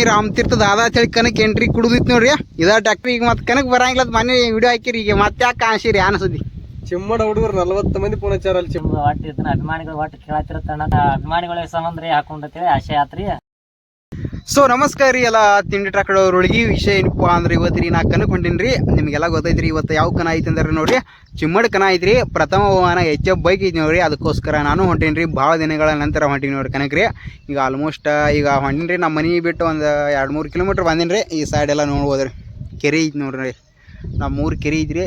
ಹಿಂದ್ಕೊಮ್ಮಿ ರಾಮತೀರ್ಥ ದಾದಾ ಚಳಿ ಕನಕ್ ಎಂಟ್ರಿ ಕುಡಿದಿತ್ತು ನೋಡ್ರಿ. ಇದ ಟ್ಯಾಕ್ಟ್ರಿ ಈಗ ಮತ್ತೆ ಕನಕ್ ಬರಂಗಿಲ್ಲ ಅಂತ ಮನೆ ವಿಡಿಯೋ ಹಾಕಿರಿ ಈಗ ಮತ್ತೆ ಯಾಕೆ ಕಾಣಿಸಿರಿ ಅನ್ಸದಿ? ಚಿಮ್ಮಡ ಹುಡುಗರು ನಲವತ್ತು ಮಂದಿ ಪುನಚಾರ ಅಲ್ಲಿ ಚಿಮ್ಮ ನಿಮ್ದು ಒಟ್ಟು ಇದನ್ನ ಅಭಿಮಾನಿಗಳು ಒಟ್ಟು ಕೇಳತ್ತಿರತ್ತಣ್ಣ. ಅಭಿಮಾನಿಗಳ ಸಂಬಂಧ ರೀ ಹಾಕೊಂಡತ್ತೀವಿ ಆಶೆ ಆತ್ರಿ. ಸೊ ನಮಸ್ಕಾರ ರೀ ಎಲ್ಲ ತಿಂಡಿ ಟ್ರಾಕ್ಡವ್ರೊಳಗೆ ವಿಷಯ ಏನಪ್ಪ ಅಂದ್ರೆ ಇವತ್ತು ರೀ ನಾ ಕನಕ್ ನಿಮಗೆಲ್ಲ ಗೊತ್ತೈತ್ರಿ, ಇವತ್ತು ಯಾವ ಕನ ಐತಿ ಅಂದ್ರೆ ನೋಡ್ರಿ. ಚಿಮ್ಮಡ್ ಕನ ಐತ್ರಿ, ಪ್ರಥಮ ವಾಹನ ಎಚ್ ಎಫ್ ಬೈಕ್ ಐತಿ ನೋಡ್ರಿ. ಅದಕ್ಕೋಸ್ಕರ ನಾನು ಹೊಂಟೀನಿ ರೀ, ಭಾಳ ದಿನಗಳ ನಂತರ ಹೊಂಟೀನಿ ನೋಡ್ರಿ ಕನಕ್ ರೀ. ಈಗ ಆಲ್ಮೋಸ್ಟ್ ಈಗ ಹೊಂಟೀನಿ ರೀ ನಮ್ಮ ಮನೆ ಬಿಟ್ಟು ಒಂದು ಎರಡು ಮೂರು ಕಿಲೋಮೀಟ್ರ್ ಬಂದೀನಿ ರೀ. ಈ ಸೈಡ್ ಎಲ್ಲ ನೋಡ್ಬೋದ್ರಿ. ಕೆರೆ ಐತಿ ನೋಡ್ರಿ. ನಮ್ಮ ಮೂರು ಕೆರೆ ಐತ್ರಿ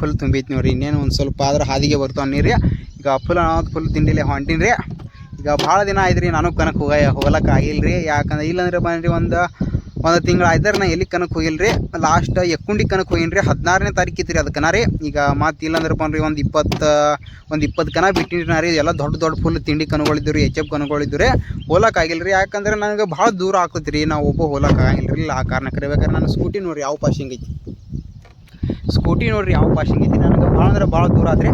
ಫುಲ್ ತುಂಬೈತಿ ನೋಡ್ರಿ. ಇನ್ನೇನು ಒಂದು ಸ್ವಲ್ಪ ಆದ್ರೆ ಹಾದಿಗೆ ಬರ್ತಾವ ನೀರು ಈಗ ಫುಲ್ ಅನ್ನೋದು ಫುಲ್ ತಿಂಡಿಲೆ ಹೊಂಟೀನಿ ಈಗ ಭಾಳ ದಿನ ಆಯ್ತು ರೀ ನಾನು ಕನಕ್ ಹೋಗ ಆಗಿಲ್ಲ ರೀ ಯಾಕಂದ್ರೆ ಇಲ್ಲಂದ್ರೆ ಬನ್ರಿ ಒಂದು ಒಂದು ತಿಂಗಳು ಆಯ್ತಾರೆ ನಾ ಎಲ್ಲಿ ಕನಕ್ ಹೋಗಿಲ್ರಿ? ರೀ ಲಾಸ್ಟ್ ಎಕ್ಕುಂಡಿ ಕನಕ್ ಹೋಗಿನಿ ರೀ ಹದಿನಾರನೇ ತಾರೀಕು ಇತ್ತು ರೀ ರೀ ಈಗ ಮತ್ತೆ ಇಲ್ಲಂದ್ರೆ ಬನ್ರಿ ಒಂದು ಇಪ್ಪತ್ತು ಒಂದು ಇಪ್ಪತ್ತು ಕನ ಬಿಟ್ಟಿನಿ ನಾ ರೀ ಎಲ್ಲ ದೊಡ್ಡ ದೊಡ್ಡ ಫುಲ್ ತಿಂಡಿ ಕನಗಳಿದ್ದು ಎಚ್ ಎಫ್ ಕನಗಳಿದ್ದು ರೀ ಹೋಲಕ್ಕೆ ಆಗಿಲ್ಲ ರೀ ಯಾಕಂದ್ರೆ ನನಗೆ ಭಾಳ ದೂರ ಆಗ್ತೈತಿ ರೀ ನಾವು ಒಬ್ಬ ಹೋಲಕ್ಕೆ ಆಗಿಲ್ಲ ರೀ ಆ ಕಾರಣಕ್ಕೆ ರೀ ಬೇಕಾದ್ರೆ ನಾನು ಸ್ಕೂಟಿ ನೋಡ್ರಿ ಯಾವ ಪಾಸಿಂಗ್ ಐತಿ. ಸ್ಕೂಟಿ ನೋಡ್ರಿ, ಯಾವ ಪಾಸಿಂಗ್ ಐತಿ ನನಗೆ ಭಾಳ ಅಂದ್ರೆ ಭಾಳ ದೂರ ಆದ್ರಿ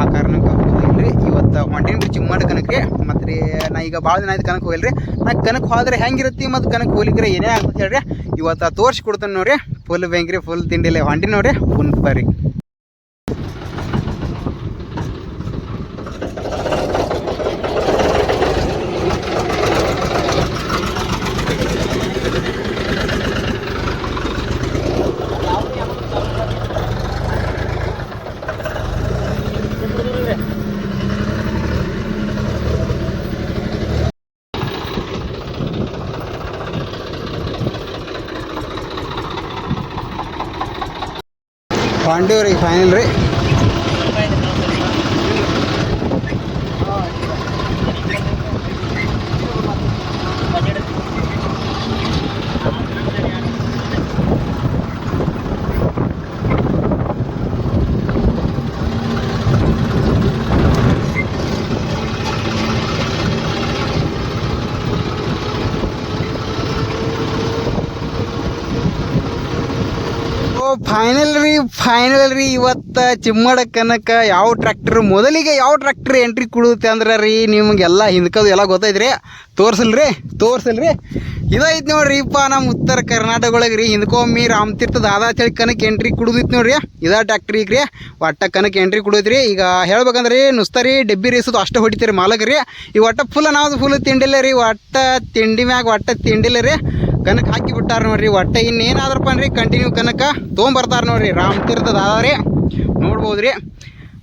ಆ ಕಾರಣಕ್ಕೆ ಹೋಗಿಲ್ರಿ. ಇವತ್ತು ಹೊಂಟೇನಿ ರೀ ಮಾಡಿ ಕನಕ್ಕೆ ಮತ್ತು ರೀ, ನಾ ಈಗ ಭಾಳ ದಿನ ಆಯ್ತು ಕನಕ್ಕೆ ಹೋಗಿಲ್ರಿ. ನಾ ಕನಕ್ಕೆ ಹೋದ್ರೆ ಹೆಂಗಿರುತ್ತೆ ಮತ್ತು ಕನಕ್ ಹೋಗ್ಲಿಕ್ರೆ ಏನೇ ಆಗುತ್ತೆ ಹೇಳ್ರಿ. ಇವತ್ತು ತೋರಿಸಿ ಕೊಡ್ತೇನೆ ನೋಡ್ರಿ. ಫುಲ್ ಬ್ಯಾಂಕ್ರಿ ಫುಲ್ ತಿಂಡಿಲ್ಲ ಹೊಂಟಿ ನೋಡ್ರಿ. ಉನ್ ಬರ್ರಿ ಹೊಂಟಿವ್ರಿ ಫೈನಲ್ ರೀ. ಫೈನಲ್ ರೀ ಫೈನಲ್ ರೀ ಇವತ್ತು ಚಿಮ್ಮಡ ಕನಕ ಯಾವ ಟ್ರ್ಯಾಕ್ಟರ್ ಮೊದಲಿಗೆ ಯಾವ ಟ್ರ್ಯಾಕ್ಟರ್ ಎಂಟ್ರಿ ಕೊಡುತ್ತೆ ಅಂದ್ರೆ ರೀ ನಿಮಗೆಲ್ಲ ಹಿಂದ್ಕದು ಎಲ್ಲ ಗೊತ್ತೈತ್ರಿ. ತೋರ್ಸಲ್ರಿ ತೋರ್ಸಲ್ರಿ. ಇದೈತಿ ನೋಡ್ರಿಪ್ಪ ನಮ್ಮ ಉತ್ತರ ಕರ್ನಾಟಕ ಒಳಗೆ ರೀ ಹಿಂದ್ಕೊಮ್ಮಿ ರಾಮತೀರ್ಥ ದಾದಾ ಚಳಿ ಕನಕ ಎಂಟ್ರಿ ಕುಡಿದಿತ್ತು ನೋಡ್ರಿ. ಇದ ಈಗ ರೀ ಒಟ್ಟ ಕನಕ ಎಂಟ್ರಿ ಕುಡುದ್ರಿ ಈಗ ಹೇಳ್ಬೇಕಂದ್ರೆ ನುಸ್ತಾರಿ ಡಬ್ಬಿ ರೇಸೋದು ಅಷ್ಟು ಹೊಡಿತೀರಿ ಮಾಲಕ್ ರೀ. ಈ ಒಟ್ಟ ಫುಲ್ ನಾವು ಫುಲ್ ತಿಂಡಿಲ್ಲ ರೀ ಒಟ್ಟ ತಿಂಡಿ ಮ್ಯಾಗ ಒಟ್ಟ ತಿಂಡಿಲ್ಲ ರೀ. ಕನಕ ಹಾಕಿ ಬಿಟ್ಟಾರ ನೋಡ್ರಿ ಒಟ್ಟ ಇನ್ನೇನಾದ್ರಪ್ಪ ಅನ್ರಿ ಕಂಟಿನ್ಯೂ ಕನಕ ತೊಗೊಂಬರ್ತಾರ ನೋಡ್ರಿ. ರಾಮತೀರ್ಥ ದಾದಾ ರೀ ನೋಡ್ಬೋದ್ರಿ.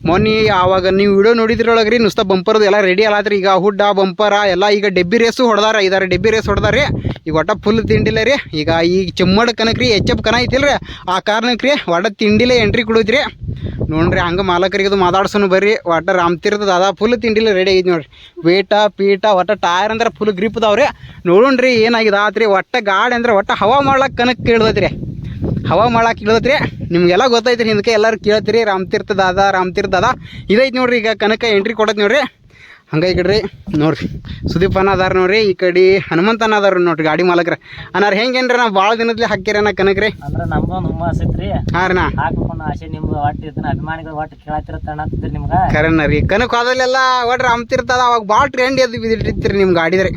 ಮೊನ್ನೆ ಆವಾಗ ನೀವು ವಿಡಿಯೋ ನೋಡಿದ್ರೊಳಗೆ ರೀ ನುಸ್ತ ಬಂಪರ್ದು ಎಲ್ಲ ರೆಡಿ ಅಲ್ಲತ್ರಿ ಈಗ ಹುಡ್ಡ, ಬಂಪರ, ಎಲ್ಲ ಈಗ ಡೆಬ್ಬಿ ರೇಸು ಹೊಡೆದಾರ ಐದಾರು ಡೆಬ್ಬಿ ರೇಸ್ ಹೊಡೆದಾರ. ಈಗ ಒಟ್ಟ ಫುಲ್ ತಿಂಡಿಲ್ಲ ರೀ. ಈಗ ಈಗ ಚಿಮ್ಮಡ್ ಕನಕ ರೀ ಎಚ್ ಕನ ಐತಿಲ್ಲ ರೀ ಆ ಕಾರಣಕ್ಕೆ ರೀ ಒಟ್ಟ ತಿಂಡಿಲ್ಲ ಎಂಟ್ರಿ ಕೊಡುದ್ರಿ. ನೋಡ್ರಿ ಹಂಗೆ ಮಾಲಕರಿಗೆ ಇದು ಮಾತಾಡ್ಸೋನು ಬರ್ರಿ. ಒಟ್ಟ ರಾಮತೀರ್ಥ ಅದ ಫುಲ್ ತಿಂಡಿ ರೆಡಿ ಆಗಿದ್ ನೋಡ್ರಿ. ವೇಟ ಪೀಟ ಒಟ್ಟ ಟೈರ್ ಅಂದ್ರೆ ಫುಲ್ ಗ್ರಿಪ್ ಅದಾವ್ರಿ. ನೋಡೋಣ್ರಿ ಏನಾಗಿದೆ ಆತ್ರಿ. ಒಟ್ಟ ಗಾಡಿ ಅಂದ್ರೆ ಒಟ್ಟ ಹವಾ ಮಾಡ್ಲಕ್ಕೆ ಕನಕ್ ಕೇಳ್ದೈತ್ರಿ. ಹವಾ ಮಾಡಕ್ಕೆ ಇಳದತ್ರಿ ನಿಮ್ಗೆಲ್ಲ ಗೊತ್ತೈತ್ರಿ ಹಿಂದಕ್ಕೆ ಎಲ್ಲರೂ ಕೇಳ್ತೀರಿ. ರಾಮತೀರ್ಥ ದಾದ ರಾಮತೀರ್ಥ ದಾದ. ಇದೈತೆ ನೋಡ್ರಿ ಈಗ ಕನಕ ಎಂಟ್ರಿ ಕೊಡತ್ ನೋಡ್ರಿ. ಹಂಗೆ ಈ ಕಡೆ ರೀ ನೋಡ್ರಿ ಸುದೀಪ್ ಅನ್ನ ಅದಾರ ನೋಡ್ರಿ ಈ ಕಡೆ ಹನುಮಂತ ಅನ್ನ ಅದಾರ ನೋಡ್ರಿ ಗಾಡಿ ಮಾಲಕ್ರ. ಅನ್ನಾರ ಹೆಂಗೇನ್ರಿ ನಾವು ಭಾಳ ದಿನದ್ಲಿ ಹಾಕಿರನ ಕನಕ್ರಿ? ಅಂದ್ರ ನಮ್ಗೊಂದು ಹುಮ್ಮಸ್ ಐತ್ರಿ ಹಾಂ ರೀ ನಾ ಆಸೆ ನಿಮ್ದು ಒಟ್ಟು ಇದನ್ನ ಅಭಿಮಾನಿಗಳು ಒಟ್ಟು ಕೇಳತ್ತಿರತ್ತಣ್ಣ ಅಂತಿದ್ರಿ ನಿಮ್ಗ. ಕರೆನ ರೀ ಕನಕ್ ಹೋದಲ್ಲೆಲ್ಲ ಒಟ್ಟು ರಾಮತೀರ್ಥ ಅದ ಅವಾಗ ಭಾಳ ಟ್ರೆಂಡ್ ಎದ್ದು ಬಿದ್ದಿಟ್ಟಿರ್ತೀರಿ ನಿಮ್ಮ ಗಾಡಿದ್ರಿ.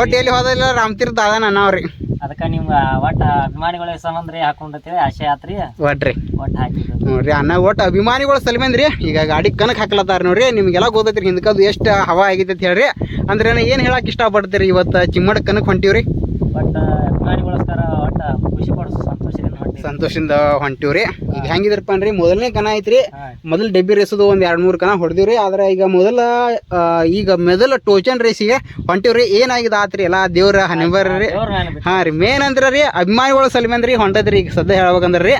ಒಟ್ಟು ಎಲ್ಲಿ ಹೋದಲ್ಲ ರಾಮ್ತಿರ್ತ ಅದ ನಾವ್ರಿ ಅದಕ್ಕ ನಿಮ್ಗ ಒಟ್ಟ ಅಭಿಮಾನಿಗಳ ಸಂಬಂಧ ರೀ ಹಾಕೊಂಡತ್ತೀವಿ ಆಸೆ ಆತ್ರಿ? ಒಟ್ರಿ ಒಟ್ಟು ಹಾಕಿದ್ದು. ನೋಡ್ರಿ ಅನ್ನ ಒಟ್ಟು ಅಭಿಮಾನಿಗಳ ಸಲಮೇಂದ್ರಿ ಈಗ ಗಾಡಿ ಕನಕ್ ಹಾಕ್ಲತ್ತಾರ ನೋಡ್ರಿ ನಿಮ್ಗೆಲ್ಲ ಗೊತ್ತೈತ್ರಿ ಹಿಂದಕ್ಕದು ಎಷ್ಟು ಹವಾ ಆಗೈತೆ ಅಂತ ಹೇಳ್ರಿ. ಅಂದ್ರೆ ಏನು ಹೇಳಕ್ ಇಷ್ಟಪಡ್ತೀರಿ ಇವತ್ತು ಚಿಮ್ಮಡ ಕನಕ್ ಹೊಂಟಿವ್ರಿ? ಬಟ್ ಅಭಿಮಾನಿಗೋಸ್ಕರ ಸಂತೋಷದಿಂದ ಹೊಂಟಿವಿ ಸಂತೋಷದಿಂದ ಹೊಂಟಿವ್ರಿ. ಈಗ ಹೆಂಗಿದ್ರಪ್ಪ ಅನ್ರಿ ಮೊದಲನೇ ಕನ ಐತ್ರಿ. ಮೊದಲ ಡೆಬ್ಬಿ ರೇಸದು ಒಂದ್ ಎರಡ್ ಮೂರು ಕನ ಹೊಡೆದಿವ್ರಿ. ಆದ್ರೆ ಈಗ ಮೊದಲ ಈಗ ಮೊದಲ ಟೋಚನ್ ರೇಸಿಗೆ ಹೊಂಟಿವ್ರಿ. ಏನಾಗಿದೆ ಆತ್ರಿ ಎಲ್ಲ ದೇವ್ರ ಹನಿಬರ್ ರೀ. ದೇವ್ರ ಹಾ ರೀ. ಮೇನ್ ಅಂದ್ರ ರೀ ಅಭಿಮಾನಿಗಳ ಸಲಮಂದ್ರಿ ಹೊಂಟದ್ರಿ. ಈಗ ಸದ್ಯ ಹೇಳ್ಬೇಕಂದ್ರ ರೀ.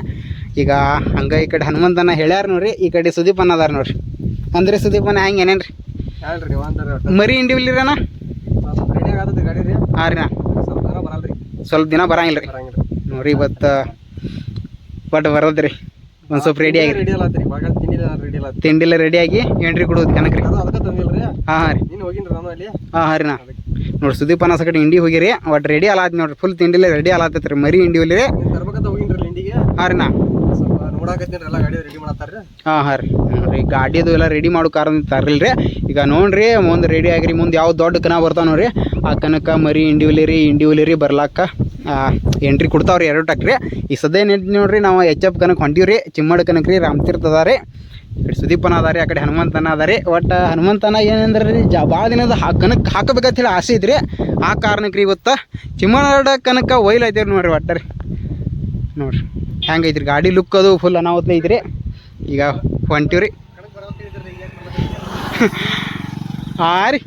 ಈಗ ಹಂಗ ಈ ಕಡೆ ಹನುಮಂತನ ಹೇಳ್ಯಾರ ನೋಡ್ರಿ. ಈ ಕಡೆ ಸುದೀಪ್ ಅನ್ನ ಅದಾರ ನೋಡ್ರಿ. ಅಂದ್ರೆ ಸುದೀಪ್ ಅನ್ನ ಹೆಂಗ್ ಏನೇನ್ರಿ? ಮರಿ ಇಂಡಿವಿಲಿರನ ಹಾ ರೀ ಸ್ವಲ್ಪ ದಿನ ಬರಂಗಿಲ್ಲ ರೀ ನೋಡ್ರಿ ಇವತ್ತು ಬಟ್ ಬರೋದ್ರಿ ಒಂದ್ ಸ್ವಲ್ಪ ರೆಡಿ ಆಗಿ ರೆಡಿ ಅಲ್ಲತ್ರಿ ಬಾಗಲ್ ತಿಂಡಿಲ್ಲ ರೆಡಿ ಅಲ್ಲ ತಿಂಡಿಲ್ಲ ರೆಡಿ ಆಗಿ ಎಂಟ್ರಿ ಕೊಡೋದು ಕನಕ್ರಿ ಅದು ಅದಕ್ಕೆ ತಂದಿಲ್ರಿ? ಹಾ ಹಾ ರೀ. ನೀನು ಹೋಗಿನ್ರಿ ನಾನು ಅಲ್ಲಿ? ಹಾಂ ಹಾ ರೀ ನಾ. ನೋಡಿ ಸುದೀಪ್ ಅನ್ನ ಸಕಟ್ ಇಂಡಿ ಹೋಗಿರಿ ಬಟ್ ರೆಡಿ ಅಲಾತ್ ನೋಡ್ರಿ. ಫುಲ್ ತಿಂಡಿಲ್ಲ ರೆಡಿ ಅಲಾತೈತ್ರಿ ಮರಿ ಇಂಡಿ ಹೋಗಿ ನೀನು ತರ್ಬೇಕಂತ ಹೋಗಿನ್ರಿ ಇಂಡಿಗೆ ಹಾ ರೀ ನಾ. ಸ್ವಲ್ಪ ನೋಡಾಕತ್ತೀನಿ ಎಲ್ಲ ಗಾಡಿ ರೆಡಿ ಮಾಡತ್ತಾರ್ರಿ? ಹಾಂ ಹಾಂ ರೀ. ನೋಡ್ರಿ ಗಾಡಿದು ಎಲ್ಲ ರೆಡಿ ಮಾಡೋ ಕಾರಣ ತರಲಿಲ್ಲ ರೀ ಈಗ ನೋಡ್ರಿ ಮುಂದೆ ರೆಡಿ ಆಗಿರಿ ಮುಂದೆ ಯಾವ ದೊಡ್ಡ ಕನ ಬರ್ತಾವ ನೋಡ್ರಿ. ಆ ಕನಕ ಮರಿ ಹಿಂಡಿ ರೀ ಹಿಂಡಿ ರೀ ಬರ್ಲಾಕ ಎಂಟ್ರಿ ಕೊಡ್ತಾವ್ರಿ ಎರಡು ಟಕ್ರಿ ಈ ಸದ್ಯ ಏನು ನೋಡ್ರಿ, ನಾವು ಎಚ್ ಎಫ್ ಕನಕ ಹೊಂಟೀವ್ರಿ ಚಿಮ್ಮಡ ಕನಕ ರೀ ರಾಮತೀರ್ಥ ಅದ ರೀ. ಕಡೆ ಸುದೀಪನ ಅದ ರೀ, ಆ ಕಡೆ ಹನುಮಂತನ ಅದ ರೀ. ಒಟ್ಟು ಹನುಮಂತನ ಏನಂದ್ರೆ ರೀ, ಜ ಭಾಳ ದಿನದ ಹಾ ಕನಕ ಹಾಕಬೇಕಂತ ಹೇಳಿ ಆಸೆ ಇದ್ರಿ. ಆ ಕಾರಣಕ್ಕೆ ರೀ ಇವತ್ತು ಚಿಮ್ಮಡ ಕನಕ ಒಯ್ಲ್ ಐತಿರಿ ನೋಡ್ರಿ ಒಟ್ಟು ರೀ. ನೋಡ್ರಿ, ಹೆಂಗೆ ಐತ್ರಿ, ಗಾಡಿ ಲುಕ್ ಅದು ಫುಲ್ ಅನಾಹುತ ಐತ್ರಿ. ಈಗ ಹೊಂಟೀವ್ರಿ. ಹಾಂ ರೀ.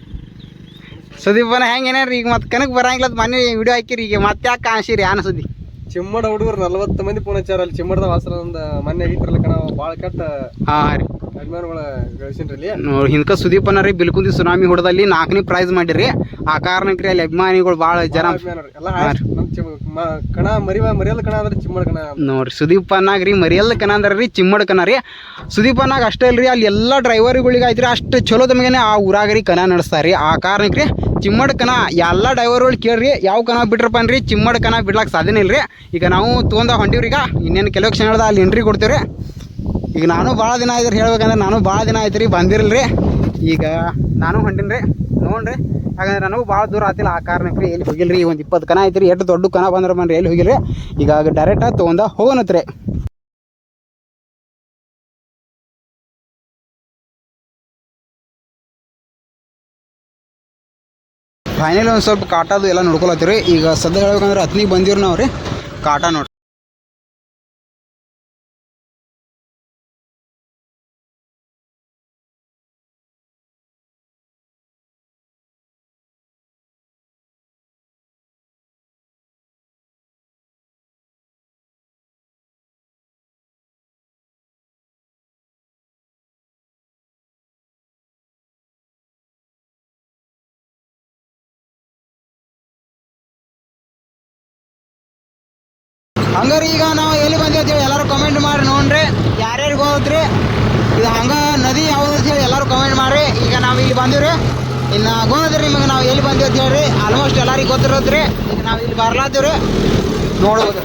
ಸುದೀಪನ ಹೆಂಗೆ ಏನಾರ? ಈಗ ಮತ್ತೆ ಕನಕ ಬರಂಗಿಲ್ಲ ಮನೆ ವಿಡಿಯೋ ಹಾಕಿರಿ. ಈಗ ಮತ್ತೆ ಯಾಕೆ ಕಾಣಿಸಿರಿ ಆನ ಸುದ್ದಿ? ಚಿಮ್ಮಡ ಹುಡುಗರು ನಲ್ವತ್ತು ಮಂದಿ ಪುನಚಾರ ಅಲ್ಲಿ. ಚಿಮ್ಮಡದ ವಾಸ ಒಂದು ಮೊನ್ನೆ ಐತ್ರಲ್ಲ ಕಣ ಭಾಳ ಕೆಟ್ಟ ಹಾಂ ರೀ. ಸುದೀಪ್ ಹಿಂದ್ಕ ಸುದೀಪ್ ರೀ ಬಿಲ್ಕುಂದಿ ಸುನಾಮಿ ಹೊಡೆದಲ್ಲಿ ನಾಲ್ಕನೇ ಪ್ರೈಸ್ ಮಾಡಿರಿ. ಆ ಕಾರಣಕ್ಕೆ ಅಲ್ಲಿ ಅಭಿಮಾನಿಗಳು ಭಾಳ ಜನ ಅನ್ನಾಗ ಕಣ ಮರಿವ ಮರಿಯಲ್ಲ ಕಣ ಅಂದ್ರೆ ಚಿಮ್ಮಡ ಕಣ ನೋಡ್ರಿ ಸುದೀಪನಾಗ ರೀ ಮರಿಯಲ್ಲ ಕಣ ಅಂದ್ರೆ ರೀ ಚಿಮ್ಮಡ್ ಕಣ ರೀ. ಸುದೀಪನಾಗ ಅಷ್ಟೇ ಅಲ್ರಿ ಅಲ್ಲಿ ಎಲ್ಲ ಡ್ರೈವರ್ಗಳಿಗೆ ಆಯ್ತು ರೀ ಅಷ್ಟು ಚಲೋ ತಮಗೇನೆ ಆ ಊರಾಗ ರೀ ಕಣ ನಡೆಸ್ತಾರೆ ರೀ. ಆ ಕಾರಣಕ್ಕೆ ರೀ ಚಿಮ್ಮಡ್ ಕಣ ಎಲ್ಲ ಡ್ರೈವರ್ಗಳು ಕೇಳ್ರಿ ಯಾವ ಕಣ ಬಿಟ್ರಪ್ಪ ಅನ್ರಿ ಚಿಮ್ಮಡ್ ಕಣ ಬಿಡ್ಲಾಕ್ ಸಾಧ್ಯನೇ ಇಲ್ರಿ. ಈಗ ನಾವು ತೊಗೊಂಡ ಹೊಂಟಿವ್ರಿ ಈಗ ಇನ್ನೇನು ಕೆಲವು ಕ್ಷಣದ ಅಲ್ಲಿ ಎಂಟ್ರಿ ಕೊಡ್ತೀವ್ರಿ. ಈಗ ನಾನು ಭಾಳ ದಿನ ಆಯ್ತು ಹೇಳ್ಬೇಕಂದ್ರೆ ನಾನು ಭಾಳ ದಿನ ಆಯ್ತು ರೀ ಬಂದಿರಲ್ರಿ. ರೀ ಈಗ ನಾನು ಹೊಂಟೀನಿ ರೀ. ನೋಡ್ರಿ. ಹಾಗಂದ್ರೆ ನನಗೂ ಭಾಳ ದೂರ ಆತಿಲ್ಲ ಆ ಕಾರಣಕ್ಕೆ ರೀ ಎಲ್ಲಿ ಹೋಗಿಲ್ಲ ರೀ ಒಂದು ಇಪ್ಪತ್ತು ಕನ ಐತ್ರಿ. ಎಷ್ಟು ದೊಡ್ಡ ಕನ ಬಂದ್ರೆ ಬನ್ರಿ ಎಲ್ಲಿ ಈಗ ಡೈರೆಕ್ಟಾಗಿ ತೊಗೊಂಡ ಹೋಗೋಣತ್ರಿ ಫೈನಲ್ ಒಂದು ಸ್ವಲ್ಪ ಕಾಟದು ಎಲ್ಲ ನೋಡ್ಕೊಳತ್ತೀವಿ ಈಗ ಸದ್ಯ ಹೇಳ್ಬೇಕಂದ್ರೆ ಹತ್ನಿಗೆ ಬಂದಿವ್ರಿ ನಾವು ರೀ ಕಾಟ ನೋಡ್ರಿ. ಹಂಗಾರೆ ಈಗ ನಾವು ಎಲ್ಲಿ ಬಂದಿರ್ತೀವಿ? ಎಲ್ಲರೂ ಕಮೆಂಟ್ ಮಾಡಿ ನೋಡ್ರಿ. ಯಾರ್ಯಾರಿಗೆ ಹೋದ್ರಿ? ಇದು ಹಂಗ ನದಿ ಯಾವ್ದು ಅಂತ ಹೇಳಿ ಎಲ್ಲರೂ ಕಮೆಂಟ್ ಮಾಡಿರಿ. ಈಗ ನಾವು ಇಲ್ಲಿ ಬಂದಿವ್ರಿ. ಇನ್ನು ಗೋನದ್ರಿ ನಿಮಗೆ ನಾವು ಎಲ್ಲಿ ಬಂದಿವಿ ಅಂತ ಹೇಳ್ರಿ? ಆಲ್ಮೋಸ್ಟ್ ಎಲ್ಲರಿಗೆ ಗೊತ್ತಿರೋದ್ರಿ. ಈಗ ನಾವು ಇಲ್ಲಿ ಬರ್ಲಾತೀವ್ರಿ. ನೋಡ್ಬೋದು.